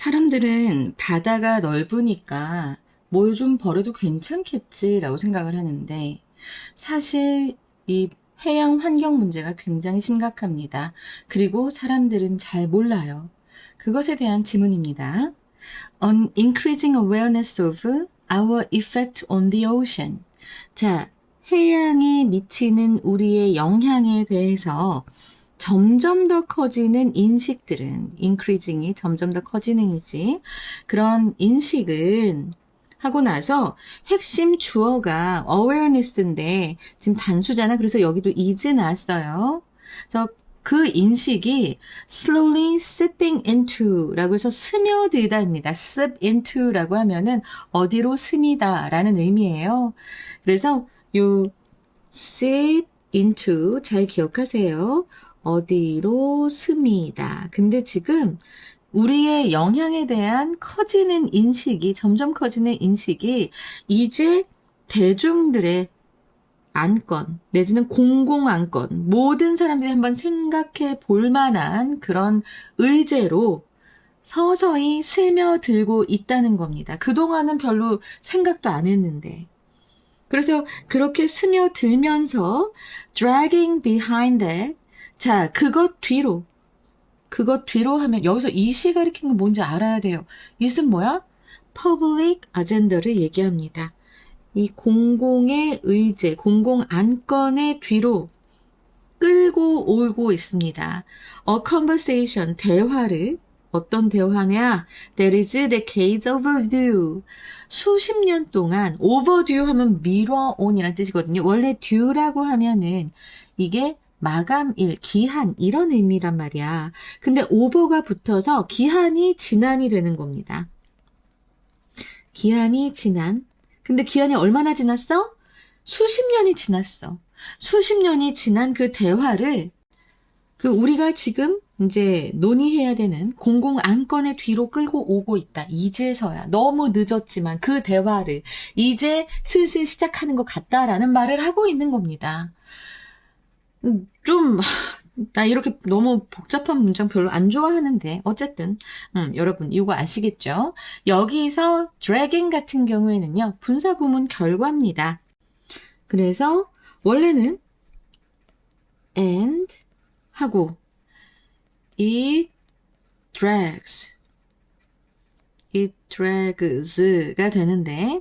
사람들은 바다가 넓으니까 뭘 좀 버려도 괜찮겠지라고 생각을 하는데 사실 이 해양 환경 문제가 굉장히 심각합니다. 그리고 사람들은 잘 몰라요. 그것에 대한 지문입니다. On increasing awareness of our effect on the ocean. 자, 해양에 미치는 우리의 영향에 대해서 점점 더 커지는 인식들은 increasing이 점점 더 커지는 이지 그런 인식은 하고 나서 핵심 주어가 awareness인데 지금 단수잖아. 그래서 여기도 is 나왔어요. 그래서 그 인식이 slowly sipping into라고 해서 스며들다입니다. sip into라고 하면은 어디로 스미다라는 의미예요. 그래서 요 sip into 잘 기억하세요. 어디로 스미다. 근데 지금 우리의 영향에 대한 커지는 인식이, 점점 커지는 인식이 이제 대중들의 안건, 내지는 공공 안건, 모든 사람들이 한번 생각해 볼 만한 그런 의제로 서서히 스며들고 있다는 겁니다. 그동안은 별로 생각도 안 했는데. 그래서 그렇게 스며들면서 dragging behind that. 자, 그것 뒤로. 그것 뒤로 하면 여기서 이시 가리키는 건 뭔지 알아야 돼요. 이것은 뭐야? public agenda를 얘기합니다. 이 공공의 의제, 공공 안건의 뒤로 끌고 오고 있습니다. A conversation, 대화를 어떤 대화냐? That is decades overdue. 수십 년 동안 overdue 하면 미뤄온이라는 뜻이거든요. 원래 due라고 하면은 이게 마감일, 기한 이런 의미란 말이야. 근데 over가 붙어서 기한이 지난이 되는 겁니다. 기한이 지난. 근데 기한이 얼마나 지났어? 수십 년이 지났어. 수십 년이 지난 그 대화를 그 우리가 지금 이제 논의해야 되는 공공 안건의 뒤로 끌고 오고 있다. 이제서야 너무 늦었지만 그 대화를 이제 슬슬 시작하는 것 같다라는 말을 하고 있는 겁니다. 음, 좀, 나 이렇게 너무 복잡한 문장 별로 안 좋아하는데, 어쨌든, 음, 여러분, 이거 아시겠죠? 여기서 dragging 같은 경우에는요, 분사구문 결과입니다. 그래서, 원래는 and 하고, it drags, it drags가 되는데,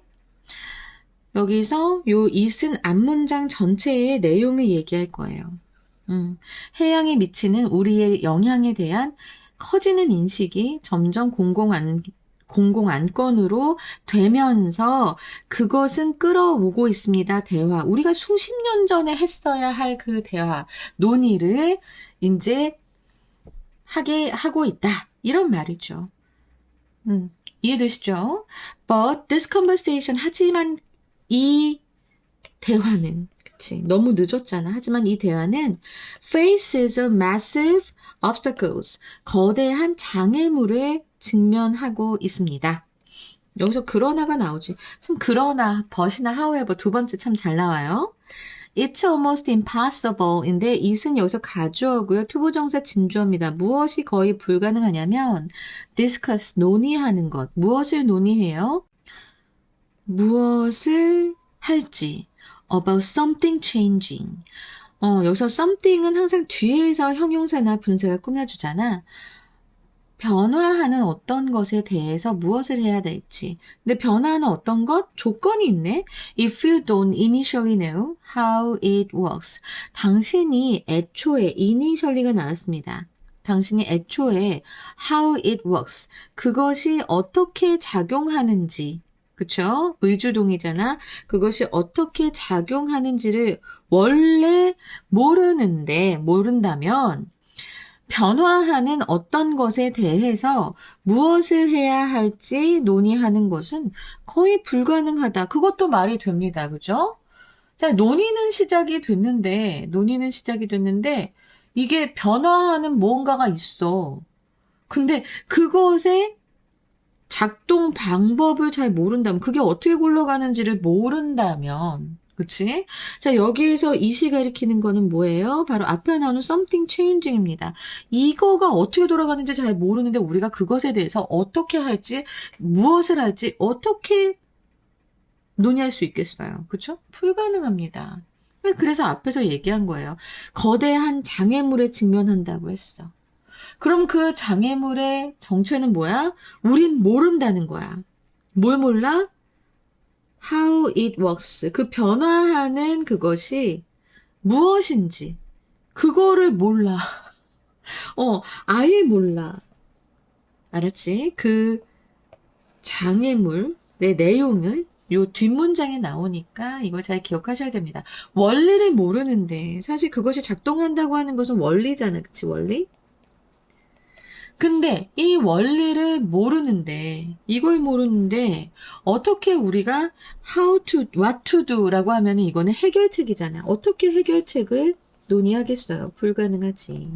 여기서 요 it은 앞문장 전체의 내용을 얘기할 거예요. 음, 해양에 미치는 우리의 영향에 대한 커지는 인식이 점점 공공안, 공공 안건으로 되면서 그것은 끌어오고 있습니다. 대화. 우리가 수십 년 전에 했어야 할 그 대화, 논의를 이제 하게 하고 있다. 이런 말이죠. 음, 이해되시죠? But this conversation, 하지만 이 대화는 그치 너무 늦었잖아. 하지만 이 대화는 faces massive obstacles 거대한 장애물에 직면하고 있습니다. 여기서 그러나가 나오지. 참 그러나 벗이나 however 두 번째 참 잘 나와요. It's almost impossible인데 it은 여기서 가주어고요. 투부정사 진주어입니다. 무엇이 거의 불가능하냐면 discuss 논의하는 것. 무엇을 논의해요? 무엇을 할지 about something changing. 어, 여기서 something은 항상 뒤에서 형용사나 분사가 꾸며주잖아. 변화하는 어떤 것에 대해서 무엇을 해야 될지. 근데 변화하는 어떤 것? 조건이 있네. If you don't initially know how it works. 당신이 애초에 initially가 나왔습니다. 당신이 애초에 how it works. 그것이 어떻게 작용하는지. 그쵸? 의주동이잖아. 그것이 어떻게 작용하는지를 원래 모르는데, 모른다면, 변화하는 어떤 것에 대해서 무엇을 해야 할지 논의하는 것은 거의 불가능하다. 그것도 말이 됩니다. 그죠? 자, 논의는 시작이 됐는데, 논의는 시작이 됐는데, 이게 변화하는 무언가가 있어. 근데 그것에 작동 방법을 잘 모른다면, 그게 어떻게 굴러가는지를 모른다면, 그치? 자, 여기에서 이시 가리키는 거는 뭐예요? 바로 앞에 나오는 something changing입니다. 이거가 어떻게 돌아가는지 잘 모르는데 우리가 그것에 대해서 어떻게 할지, 무엇을 할지, 어떻게 논의할 수 있겠어요. 그쵸? 불가능합니다. 그래서 앞에서 얘기한 거예요. 거대한 장애물에 직면한다고 했어. 그럼 그 장애물의 정체는 뭐야? 우린 모른다는 거야. 뭘 몰라? how it works. 그 변화하는 그것이 무엇인지. 그거를 몰라. 어, 아예 몰라. 알았지? 그 장애물의 내용을 요 뒷문장에 나오니까 이거 잘 기억하셔야 됩니다. 원리를 모르는데 사실 그것이 작동한다고 하는 것은 원리잖아. 그치? 원리? 근데 이 원리를 모르는데 이걸 모르는데 어떻게 우리가 how to what to do라고 하면은 이거는 해결책이잖아. 어떻게 해결책을 논의하겠어요? 불가능하지.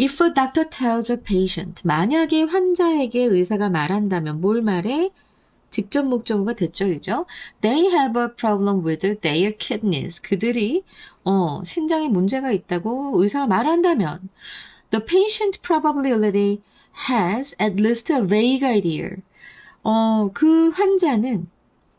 If a doctor tells a patient 만약에 환자에게 의사가 말한다면 뭘 말해? 직접 목적어가 대절이죠. They have a problem with their kidneys. 그들이 어, 신장에 문제가 있다고 의사가 말한다면 The patient probably already has at least a vague idea. 어, 그 환자는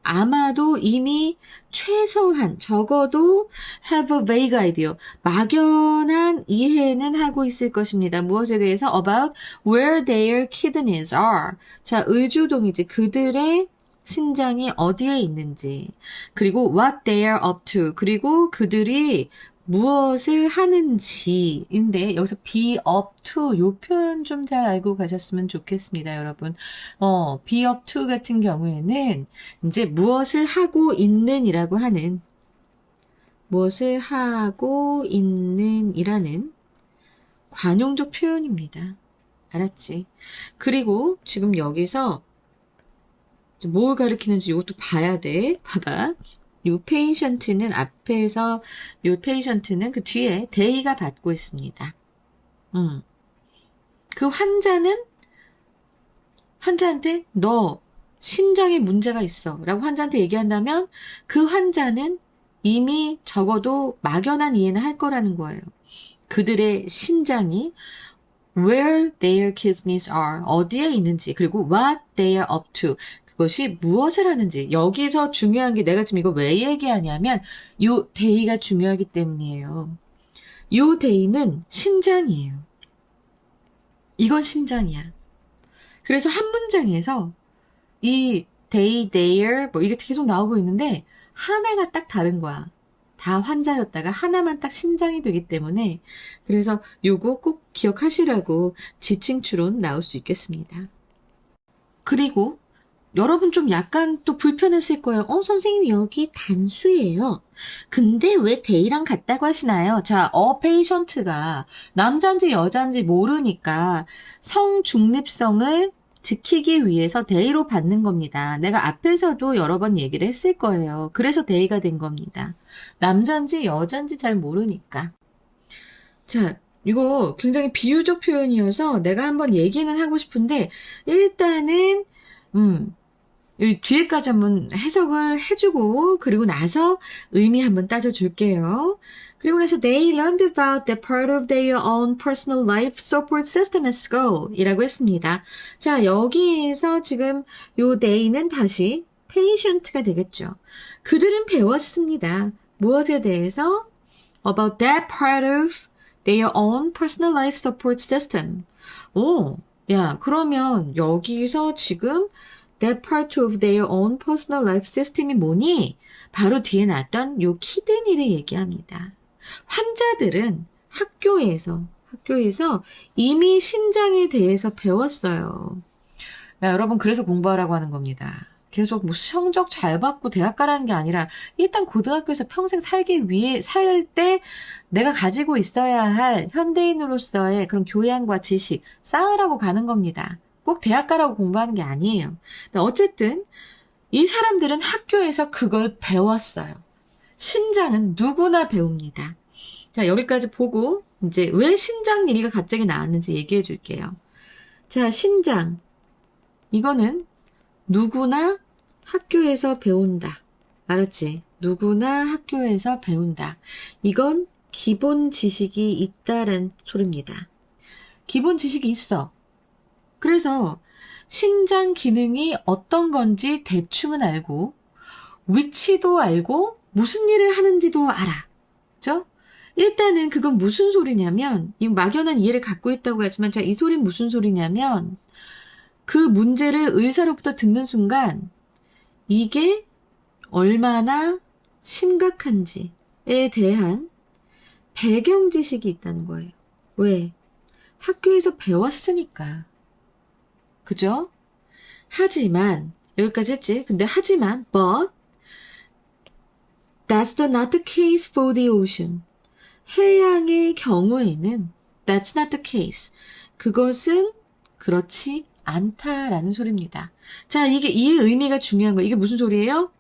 아마도 이미 최소한 적어도 have a vague idea 막연한 이해는 하고 있을 것입니다. 무엇에 대해서 about where their kidneys are. 자, 의주동이지 그들의 신장이 어디에 있는지 그리고 what they are up to 그리고 그들이 무엇을 하는지인데 여기서 be up to 요 표현 좀 잘 알고 가셨으면 좋겠습니다, 여러분. 어, be up to 같은 경우에는 이제 무엇을 하고 있는이라고 하는 무엇을 하고 있는이라는 관용적 표현입니다. 알았지? 그리고 지금 여기서 뭘 가리키는지 이것도 봐야 돼. 봐봐. 요 페이션트는 앞에서 요 페이션트는 그 뒤에 데이가 받고 있습니다. 음. 그 환자는 환자한테 너 심장에 문제가 있어 라고 환자한테 얘기한다면 그 환자는 이미 적어도 막연한 이해는 할 거라는 거예요. 그들의 신장이 where their kidneys are 어디에 있는지 그리고 what they are up to 그 것이 무엇을 하는지 여기서 중요한 게 내가 지금 이거 왜 얘기하냐면 요 데이가 중요하기 때문이에요. 요 데이는 신장이에요. 이건 신장이야. 그래서 한 문장에서 이 day, their 뭐 이게 계속 나오고 있는데 하나가 딱 다른 거야. 다 환자였다가 하나만 딱 신장이 되기 때문에 그래서 요거 꼭 기억하시라고 지칭 추론 나올 수 있겠습니다. 그리고 여러분 좀 약간 또 불편했을 거예요. 어, 선생님 여기 단수예요. 근데 왜 데이랑 같다고 하시나요? 자, 어 페이션트가 남자인지 여자인지 모르니까 성 중립성을 지키기 위해서 데이로 받는 겁니다. 내가 앞에서도 여러 번 얘기를 했을 거예요. 그래서 데이가 된 겁니다. 남자인지 여자인지 잘 모르니까. 자, 이거 굉장히 비유적 표현이어서 내가 한번 얘기는 하고 싶은데 일단은 음, 이 뒤에까지 한번 해석을 해주고 그리고 나서 의미 한번 따져줄게요. 그리고 나서 they learned about the part of their own personal life support system at school 이라고 했습니다. 자 여기에서 지금 요 they는 다시 patient가 되겠죠. 그들은 배웠습니다. 무엇에 대해서? about that part of their own personal life support system. 오, 야, 그러면 여기서 지금 that part of their own personal life system이 뭐니? 바로 뒤에 나왔던 요 키드니를 얘기합니다. 환자들은 학교에서, 학교에서 이미 신장에 대해서 배웠어요. 야, 여러분, 그래서 공부하라고 하는 겁니다. 계속 뭐 성적 잘 받고 대학 가라는 게 아니라 일단 고등학교에서 평생 살기 위해 살 때 내가 가지고 있어야 할 현대인으로서의 그런 교양과 지식 쌓으라고 가는 겁니다. 꼭 대학 가라고 공부하는 게 아니에요. 어쨌든 이 사람들은 학교에서 그걸 배웠어요. 신장은 누구나 배웁니다. 자, 여기까지 보고 이제 왜 신장 얘기가 갑자기 나왔는지 얘기해 줄게요. 자, 신장. 이거는 누구나 학교에서 배운다. 알았지? 누구나 학교에서 배운다. 이건 기본 지식이 있다는 소리입니다. 기본 지식이 있어. 그래서 신장 기능이 어떤 건지 대충은 알고, 위치도 알고, 무슨 일을 하는지도 알아. 그죠? 일단은 그건 무슨 소리냐면, 이 막연한 이해를 갖고 있다고 하지만, 자, 이 소리는 무슨 소리냐면, 그 문제를 의사로부터 듣는 순간, 이게 얼마나 심각한지에 대한 배경 지식이 있다는 거예요. 왜? 학교에서 배웠으니까. 그죠? 하지만, 여기까지 했지. 근데 하지만, but, that's the not the case for the ocean. 해양의 경우에는, that's not the case. 그것은 그렇지 않다라는 소리입니다. 자, 이게, 이 의미가 중요한 거예요. 이게 무슨 소리예요?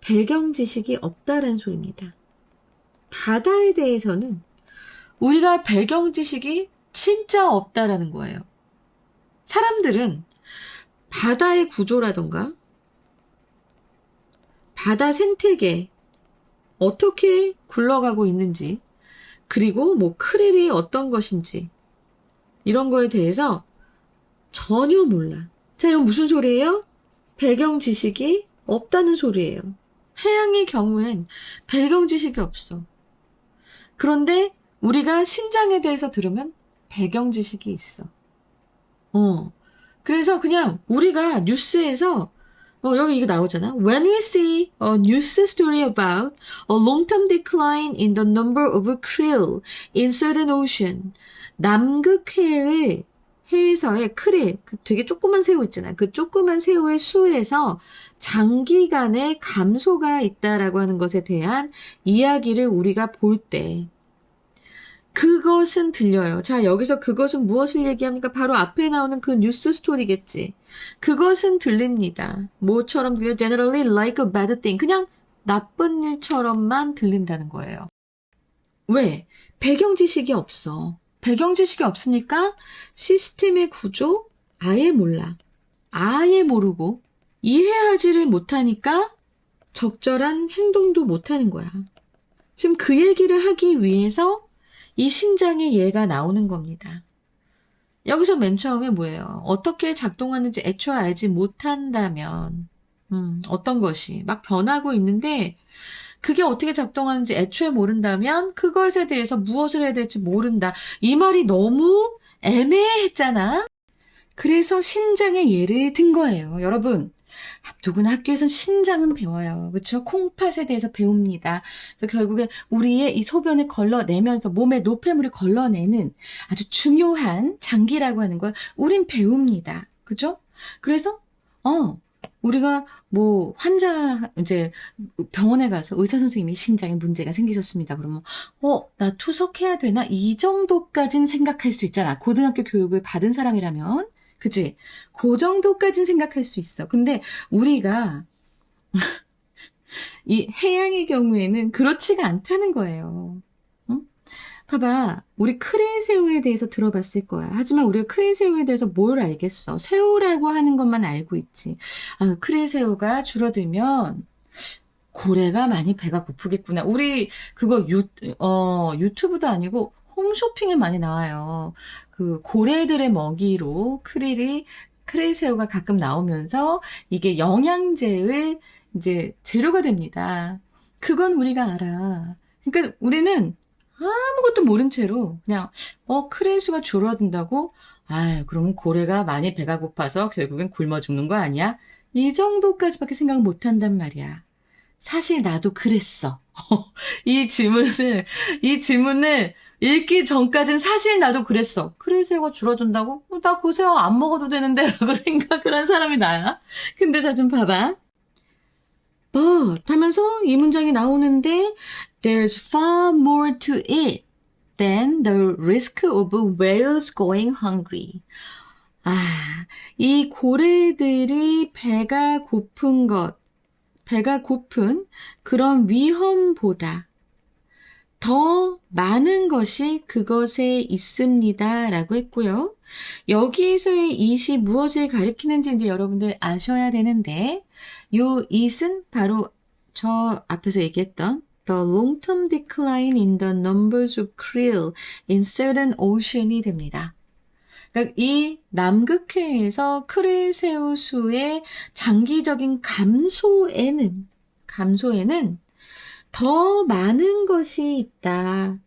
배경 지식이 없다라는 소리입니다. 바다에 대해서는 우리가 배경 지식이 진짜 없다라는 거예요. 사람들은 바다의 구조라던가 바다 생태계 어떻게 굴러가고 있는지 그리고 뭐 크릴이 어떤 것인지 이런 거에 대해서 전혀 몰라. 자, 이건 무슨 소리예요? 배경 지식이 없다는 소리예요. 해양의 경우엔 배경 지식이 없어. 그런데 우리가 신장에 대해서 들으면 배경 지식이 있어. 어. 그래서 그냥 우리가 뉴스에서 어, 여기 이거 나오잖아. When we see a news story about a long-term decline in the number of krill in certain ocean, 남극해의 해에서의 크릴, 그 되게 조그만 새우 있잖아. 그 조그만 새우의 수에서 장기간의 감소가 있다라고 하는 것에 대한 이야기를 우리가 볼 때, 그것은 들려요. 자, 여기서 그것은 무엇을 얘기합니까? 바로 앞에 나오는 그 뉴스 스토리겠지. 그것은 들립니다. 뭐처럼 들려? Generally like a bad thing. 그냥 나쁜 일처럼만 들린다는 거예요. 왜? 배경 지식이 없어. 배경 지식이 없으니까 시스템의 구조 아예 몰라. 아예 모르고 이해하지를 못하니까 적절한 행동도 못하는 거야. 지금 그 얘기를 하기 위해서 이 신장의 예가 나오는 겁니다. 여기서 맨 처음에 뭐예요? 어떻게 작동하는지 애초에 알지 못한다면, 음, 어떤 것이 막 변하고 있는데, 그게 어떻게 작동하는지 애초에 모른다면, 그것에 대해서 무엇을 해야 될지 모른다. 이 말이 너무 애매했잖아? 그래서 신장의 예를 든 거예요. 여러분, 누구나 학교에선 신장은 배워요. 그렇죠? 콩팥에 대해서 배웁니다. 그래서 결국에 우리의 이 소변을 걸러내면서 몸에 노폐물을 걸러내는 아주 중요한 장기라고 하는 걸 우린 배웁니다. 그죠? 그래서 어 우리가 뭐 환자 이제 병원에 가서 의사 선생님이 신장에 문제가 생기셨습니다. 그러면 어 나 투석해야 되나 이 정도까진 생각할 수 있잖아. 고등학교 교육을 받은 사람이라면 그치? 그 정도까진 생각할 수 있어. 근데 우리가 이 해양의 경우에는 그렇지가 않다는 거예요. 응? 봐봐. 우리 크레인 새우에 대해서 들어봤을 거야. 하지만 우리가 크레인 새우에 대해서 뭘 알겠어? 새우라고 하는 것만 알고 있지. 아, 크레인 새우가 줄어들면 고래가 많이 배가 고프겠구나. 우리 그거 유, 어, 유튜브도 아니고 홈쇼핑에 많이 나와요. 그 고래들의 먹이로 크릴이 크레이 새우가 가끔 나오면서 이게 영양제의 이제 재료가 됩니다. 그건 우리가 알아. 그러니까 우리는 아무것도 모른 채로 그냥 어 크레이 수가 줄어든다고 아 그러면 고래가 많이 배가 고파서 결국엔 굶어 죽는 거 아니야? 이 정도까지밖에 생각 못 한단 말이야. 사실 나도 그랬어. 이 질문을 이 질문을 읽기 전까진 사실 나도 그랬어. 크레이새우가 줄어든다고? 어, 나그 새우 안 먹어도 되는데 라고 생각을 한 사람이 나야. 근데 자 좀 봐봐. but 하면서 이 문장이 나오는데 there's far more to it than the risk of whales going hungry. 아, 이 고래들이 배가 고픈 것, 배가 고픈 그런 위험보다 더 많은 것이 그것에 있습니다. 라고 했고요. 여기에서의 이시 무엇을 가리키는지 이제 여러분들 아셔야 되는데, 요 it은 바로 저 앞에서 얘기했던 the long-term decline in the numbers of krill in certain ocean이 됩니다. 그러니까 이 남극해에서 크릴 새우 수의 장기적인 감소에는 감소에는 더 많은 것이 있다.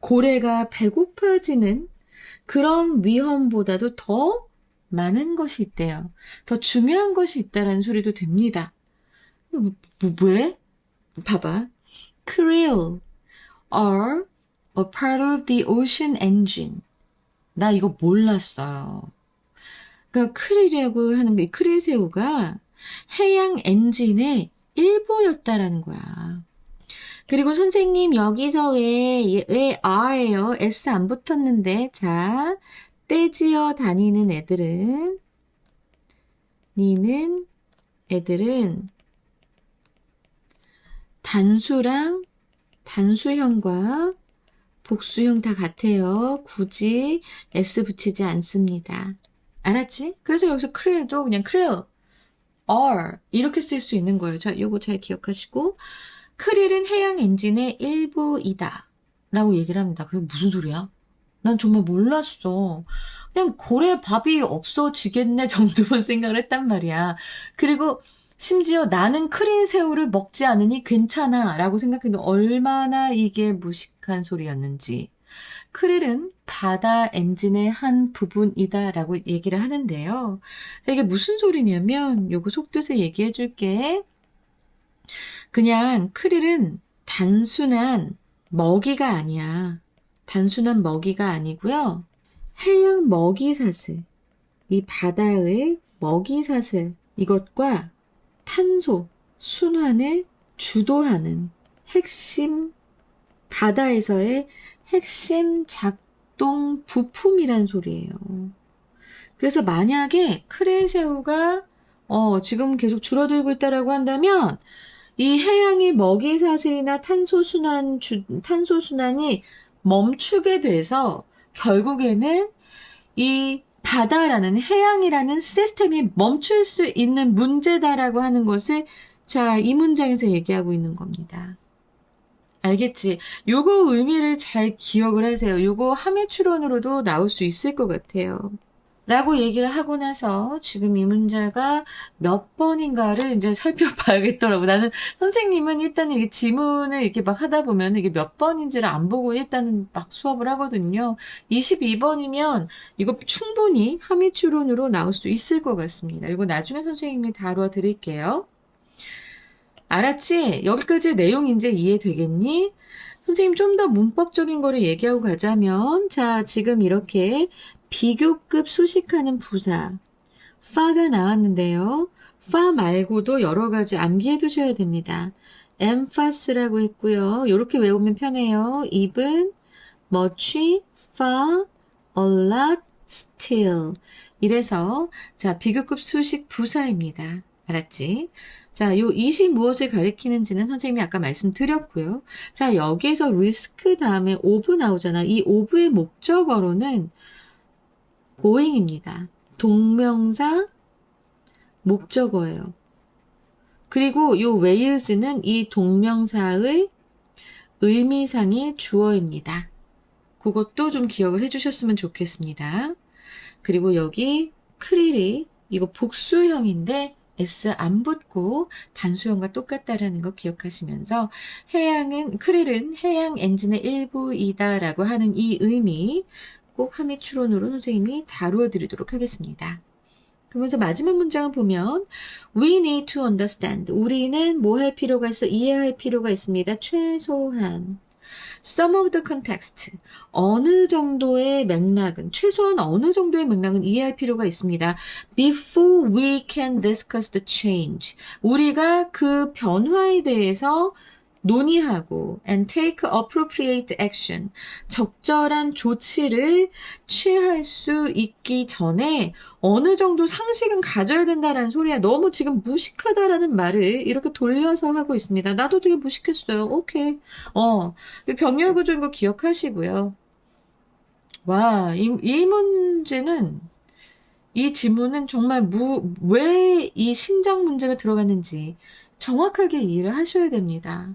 고래가 배고파지는 그런 위험보다도 더 많은 것이 있대요. 더 중요한 것이 있다라는 소리도 됩니다. 뭐, 왜? 봐봐. krill are a part of the ocean engine. 나 이거 몰랐어요. 그러니까 크릴이라고 하는 게 크릴 새우가 해양 엔진의 일부였다라는 거야. 그리고 선생님 여기서 왜, 왜 R예요? S 안 붙었는데. 자, 떼지어 다니는 애들은, 니는 애들은 단수랑 단수형과 복수형 다 같아요. 굳이 S 붙이지 않습니다. 알았지? 그래서 여기서 크레도 그냥 크레어, R 이렇게 쓸 수 있는 거예요. 자, 요거 잘 기억하시고 크릴은 해양 엔진의 일부이다. 라고 얘기를 합니다. 그게 무슨 소리야? 난 정말 몰랐어. 그냥 고래 밥이 없어지겠네 정도만 생각을 했단 말이야. 그리고 심지어 나는 크린 새우를 먹지 않으니 괜찮아 라고 생각했는데 얼마나 이게 무식한 소리였는지. 크릴은 바다 엔진의 한 부분이다 라고 얘기를 하는데요. 자, 이게 무슨 소리냐면 요거 속뜻을 얘기해 줄게. 그냥 크릴은 단순한 먹이가 아니야. 단순한 먹이가 아니고요. 해양 먹이사슬, 이 바다의 먹이사슬 이것과 탄소 순환을 주도하는 핵심 바다에서의 핵심 작동 부품이란 소리예요. 그래서 만약에 크레새우가 어, 지금 계속 줄어들고 있다라고 한다면 이 해양의 먹이 사슬이나 탄소 순환 주, 탄소 순환이 멈추게 돼서 결국에는 이 바다라는 해양이라는 시스템이 멈출 수 있는 문제다라고 하는 것을 자, 이 문장에서 얘기하고 있는 겁니다. 알겠지? 요거 의미를 잘 기억을 하세요. 요거 함의 추론으로도 나올 수 있을 것 같아요. 라고 얘기를 하고 나서 지금 이 문제가 몇 번인가를 이제 살펴봐야겠더라고. 나는 선생님은 일단 이게 지문을 이렇게 막 하다 보면 이게 몇 번인지를 안 보고 일단은 막 수업을 하거든요. 22번이면 이거 충분히 함의 추론으로 나올 수 있을 것 같습니다. 이거 나중에 선생님이 다루어 드릴게요. 알았지? 여기까지 내용 이제 이해되겠니? 선생님 좀 더 문법적인 거를 얘기하고 가자면, 자, 지금 이렇게 비교급 수식하는 부사, 파가 나왔는데요. 파 말고도 여러 가지 암기해 두셔야 됩니다. emphase라고 했고요. 이렇게 외우면 편해요. even, much, far, a lot, still. 이래서 자 비교급 수식 부사입니다. 알았지? 자, 요 이시 무엇을 가리키는지는 선생님이 아까 말씀드렸고요. 자, 여기에서 risk 다음에 of 나오잖아. 이 of의 목적어로는 going입니다. 동명사 목적어예요. 그리고 요 whales는 이 동명사의 의미상의 주어입니다. 그것도 좀 기억을 해주셨으면 좋겠습니다. 그리고 여기 크릴이 이거 복수형인데 S 안 붙고 단수형과 똑같다라는 거 기억하시면서 해양은 크릴은 해양 엔진의 일부이다라고 하는 이 의미 꼭 함의 추론으로 선생님이 다루어 드리도록 하겠습니다. 그러면서 마지막 문장을 보면 we need to understand 우리는 뭐 할 필요가 있어 이해할 필요가 있습니다. 최소한 some of the context 어느 정도의 맥락은 최소한 어느 정도의 맥락은 이해할 필요가 있습니다. before we can discuss the change 우리가 그 변화에 대해서 논의하고 and take appropriate action 적절한 조치를 취할 수 있기 전에 어느 정도 상식은 가져야 된다라는 소리야. 너무 지금 무식하다라는 말을 이렇게 돌려서 하고 있습니다. 나도 되게 무식했어요. 오케이. 어, 병렬 구조인 거 기억하시고요. 와, 이, 이 문제는 이 지문은 정말 무, 왜 이 신장 문제가 들어갔는지 정확하게 이해를 하셔야 됩니다.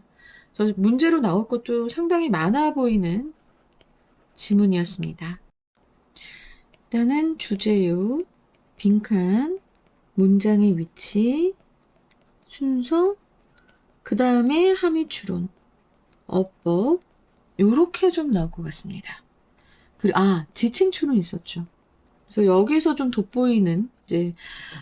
그래서 문제로 나올 것도 상당히 많아 보이는 지문이었습니다. 일단은 주제요, 빈칸, 문장의 위치, 순서, 그 다음에 함의 추론, 어법, 요렇게 좀 나올 것 같습니다. 그리고, 아, 지칭 추론 있었죠. 그래서 여기서 좀 돋보이는, 이제,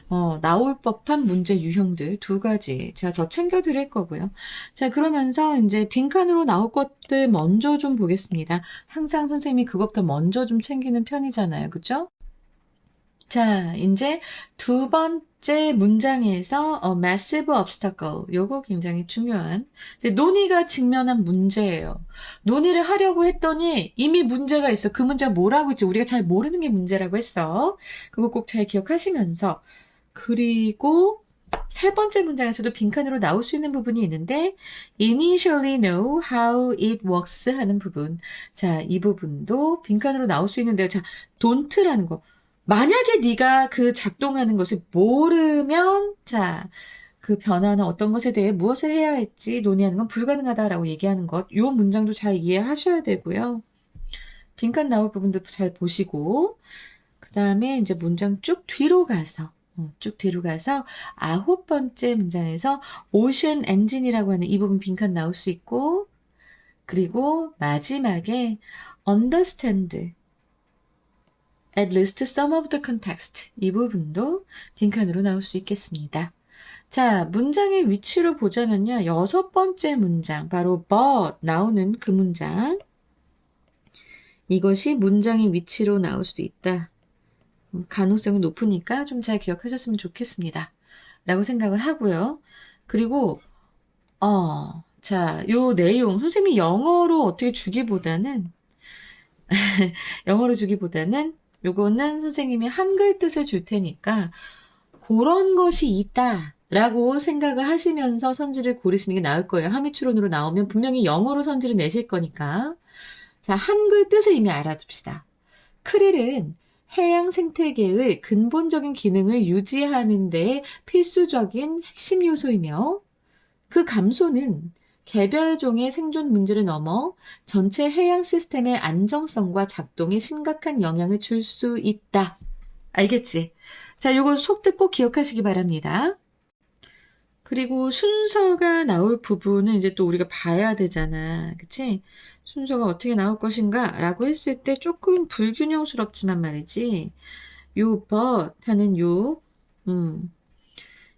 어, 나올 법한 문제 유형들 두 가지 제가 더 챙겨 드릴 거고요. 자, 그러면서 이제 빈칸으로 나올 것들 먼저 좀 보겠습니다. 항상 선생님이 그것부터 먼저 좀 챙기는 편이잖아요. 그죠? 자, 이제 두 번째 문장에서 어, massive obstacle 요거 굉장히 중요한 이제 논의가 직면한 문제예요. 논의를 하려고 했더니 이미 문제가 있어. 그 문제가 뭐라고 있지? 우리가 잘 모르는 게 문제라고 했어. 그거 꼭 잘 기억하시면서 그리고 세 번째 문장에서도 빈칸으로 나올 수 있는 부분이 있는데 initially know how it works 하는 부분. 자, 이 부분도 빈칸으로 나올 수 있는데요. 자, don't라는 거. 만약에 네가 그 작동하는 것을 모르면 자, 그 변화나 어떤 것에 대해 무엇을 해야 할지 논의하는 건 불가능하다라고 얘기하는 것. 요 문장도 잘 이해하셔야 되고요. 빈칸 나올 부분도 잘 보시고 그 다음에 이제 문장 쭉 뒤로 가서 어, 쭉 뒤로 가서 아홉 번째 문장에서 오션 엔진이라고 하는 이 부분 빈칸 나올 수 있고 그리고 마지막에 understand at least some of the context 이 부분도 빈칸으로 나올 수 있겠습니다. 자, 문장의 위치로 보자면요. 여섯 번째 문장, 바로 but 나오는 그 문장. 이것이 문장의 위치로 나올 수 있다. 음, 가능성이 높으니까 좀 잘 기억하셨으면 좋겠습니다. 라고 생각을 하고요. 그리고, 어, 자, 요 내용, 선생님이 영어로 어떻게 주기보다는, 영어로 주기보다는, 요거는 선생님이 한글 뜻을 줄 테니까, 그런 것이 있다. 라고 생각을 하시면서 선지를 고르시는 게 나을 거예요. 함의추론으로 나오면 분명히 영어로 선지를 내실 거니까. 자, 한글 뜻을 이미 알아둡시다. 크릴은 해양 생태계의 근본적인 기능을 유지하는 데 필수적인 핵심 요소이며 그 감소는 개별종의 생존 문제를 넘어 전체 해양 시스템의 안정성과 작동에 심각한 영향을 줄 수 있다. 알겠지? 자, 요거 속 듣고 기억하시기 바랍니다. 그리고 순서가 나올 부분은 이제 또 우리가 봐야 되잖아. 그치? 순서가 어떻게 나올 것인가? 라고 했을 때 조금 불균형스럽지만 말이지. 요 but 하는 요, 음,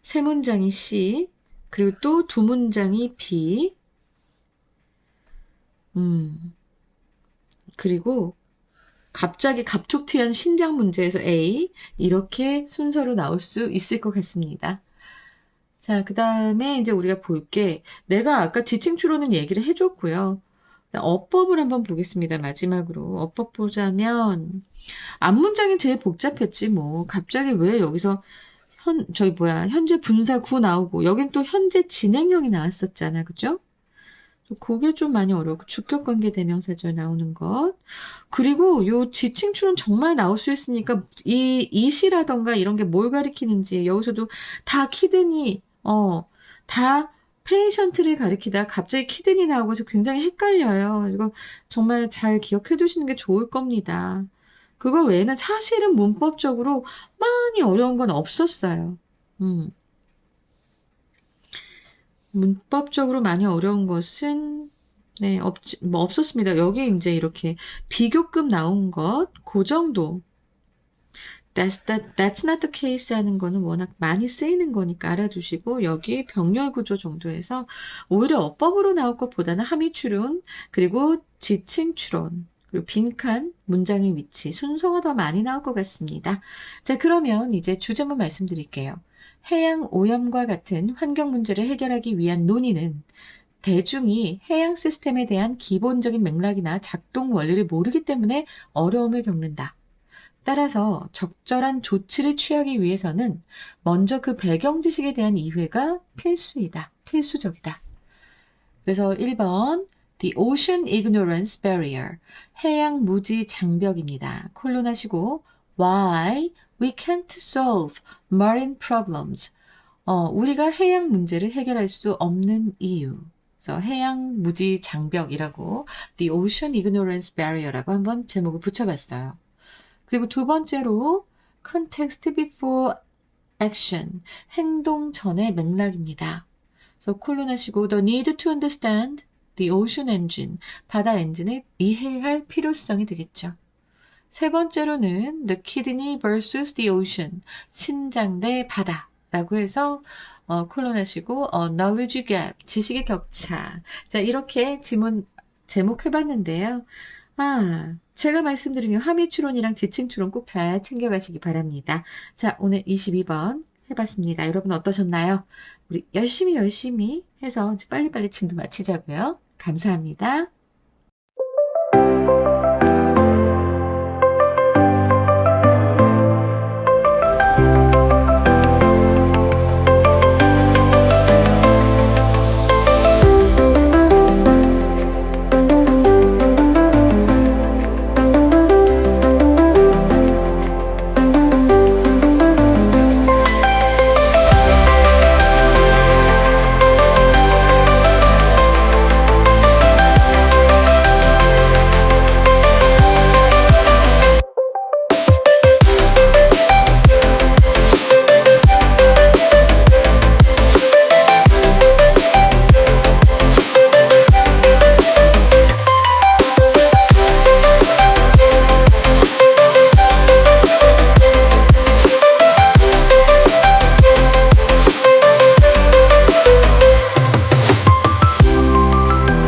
세 문장이 C, 그리고 또 두 문장이 B, 음, 그리고 갑자기 갑툭튀한 신장 문제에서 A, 이렇게 순서로 나올 수 있을 것 같습니다. 자, 그 다음에 이제 우리가 볼 게, 내가 아까 지칭 추론은 얘기를 해줬고요. 어법을 한번 보겠습니다. 마지막으로. 어법 보자면, 앞문장이 제일 복잡했지, 뭐. 갑자기 왜 여기서, 현, 저기 뭐야, 현재 분사 구 나오고, 여긴 또 현재 진행형이 나왔었잖아. 그죠? 그게 좀 많이 어렵고, 주격 관계 대명사절 나오는 것. 그리고 요 지칭 추론 정말 나올 수 있으니까, 이, 이시라던가 이런 게 뭘 가리키는지, 여기서도 다 키드니, 어, 다 페이션트를 가리키다 갑자기 키드니 나오고 서 굉장히 헷갈려요. 이거 정말 잘 기억해 두시는 게 좋을 겁니다. 그거 외에는 사실은 문법적으로 많이 어려운 건 없었어요. 음. 문법적으로 많이 어려운 것은 네, 없, 뭐 없었습니다. 여기 이제 이렇게 비교급 나온 것, 그 정도. That's, that, that's not the case 하는 거는 워낙 많이 쓰이는 거니까 알아두시고 여기 병렬 구조 정도에서 오히려 어법으로 나올 것보다는 함의 추론 그리고 지칭 추론 그리고 빈칸 문장의 위치 순서가 더 많이 나올 것 같습니다. 자 그러면 이제 주제만 말씀드릴게요. 해양 오염과 같은 환경 문제를 해결하기 위한 논의는 대중이 해양 시스템에 대한 기본적인 맥락이나 작동 원리를 모르기 때문에 어려움을 겪는다. 따라서 적절한 조치를 취하기 위해서는 먼저 그 배경 지식에 대한 이해가 필수이다. 필수적이다. 그래서 1번 The Ocean Ignorance Barrier 해양 무지 장벽입니다. 콜론 하시고 why we can't solve marine problems. 어, 우리가 해양 문제를 해결할 수 없는 이유. 그래서 해양 무지 장벽이라고 The Ocean Ignorance Barrier라고 한번 제목을 붙여봤어요. 그리고 두 번째로 context before action. 행동 전의 맥락입니다. 그래서 콜론 하시고 the need to understand the ocean engine. 바다 엔진을 이해할 필요성이 되겠죠. 세 번째로는 the kidney versus the ocean. 신장 대 바다 라고 해서 어, 콜론하시고 어, knowledge gap. 지식의 격차. 자, 이렇게 지문 제목 해봤는데요. 아, 제가 말씀드린 함의 추론이랑 지층 추론 꼭 잘 챙겨가시기 바랍니다. 자, 오늘 22번 해봤습니다. 여러분 어떠셨나요? 우리 열심히 열심히 해서 빨리빨리 진도 마치자고요. 감사합니다.